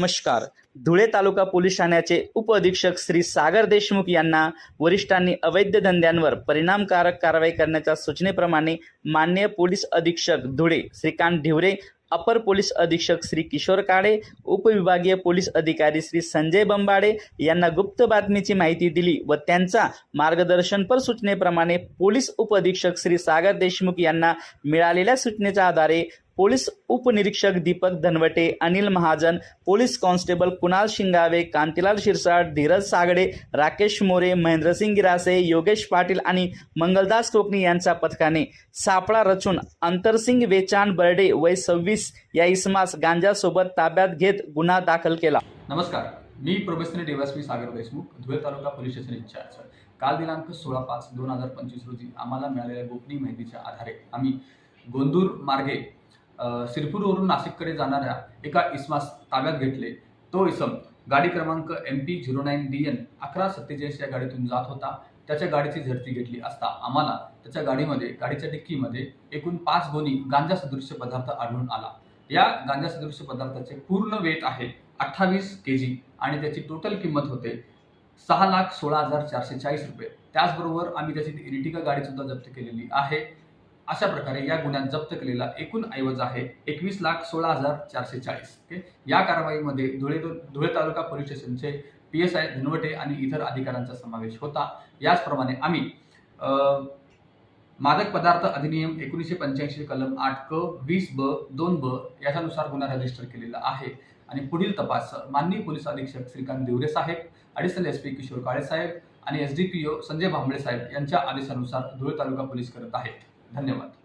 नमस्कार. धुळे तालुका पोलीस ठाण्याचे उपअधीक्षक श्री सागर देशमुख यांना वरिष्ठांनी अवैध धंद्यांवर परिणामकारक कारवाई करण्याच्या सूचनेप्रमाणे मान्य पोलीस अधीक्षक धुळे श्रीकांत ढिवरे अपर पोलीस अधीक्षक श्री किशोर काळे उपविभागीय पोलीस अधिकारी श्री संजय बंबाडे यांना गुप्त बातमीची माहिती दिली व त्यांचा मार्गदर्शनपर सूचनेप्रमाणे पोलीस उपअधीक्षक श्री सागर देशमुख यांना मिळालेल्या सूचनेच्या आधारे पोलीस उपनिरीक्षक दीपक धनवटे अनिल महाजन पोलीस कॉन्स्टेबल कुणाल शिंगावे कांतीलाल शिरसाट धीरज सागडे राकेश मोरे महेंद्रसिंग गिरासे योगेश पाटील आणि मंगलदास कोकणी यांच्या पथकाने सापळा रचून अंतरसिंग वेचाण बर्डे वय सव्वीस या इसमास गांजासोबत ताब्यात घेत गुन्हा दाखल केला. नमस्कार. मी probationary DYSP Sagar Deshmukh Dhule taluka police station in charge काल दिनांक सोळा पाच दोन हजार पंचवीस रोजी आम्हाला मिळालेल्या गोपनीय माहितीच्या आधारे आम्ही गोंदूर मार्गे सिरपूरवरून नाशिककडे जाणाऱ्या एका इसमास ताब्यात घेतले. तो इसम गाडी क्रमांक M P zero nine D N अकरा सत्तेचाळीस या गाडीतून जात होता. त्याच्या गाडीची झडती घेतली असता आम्हाला त्याच्या गाडीमध्ये गाडीच्या डिक्कीमध्ये एकूण पाच गोणी गांजा सदृश्य पदार्थ आढळून आला. या गांजा सदृश्य पदार्थाचे पूर्ण वेट आहे अठ्ठावीस के जी आणि त्याची टोटल किंमत होते सहा लाख सोळा हजार चारशे चाळीस रुपये. त्याचबरोबर आम्ही त्याची इरिटिका गाडीसुद्धा जप्त केलेली आहे. अशा प्रकारे या गुन्ह्यात जप्त केलेला एकूण ऐवज आहे एकवीस लाख सोळा हजार चारशे चाळीस ओके? या कारवाईमध्ये धुळे धुळे तालुका पोलीस स्टेशनचे पी एस आय धनवटे आणि इतर अधिकाऱ्यांचा समावेश होता. याचप्रमाणे आम्ही मादक पदार्थ अधिनियम एकोणीसशे पंच्याऐंशी कलम आठ क वीस ब दोन ब याच्यानुसार गुन्हा रजिस्टर केलेला आहे. आणि पुढील तपास माननीय पोलीस अधीक्षक श्रीकांत देवरे साहेब additional S P Kishor Kale साहेब आणि S D P O Sanjay Bhamble साहेब यांच्या आदेशानुसार धुळे तालुका पोलीस करत आहेत. धन्यवाद.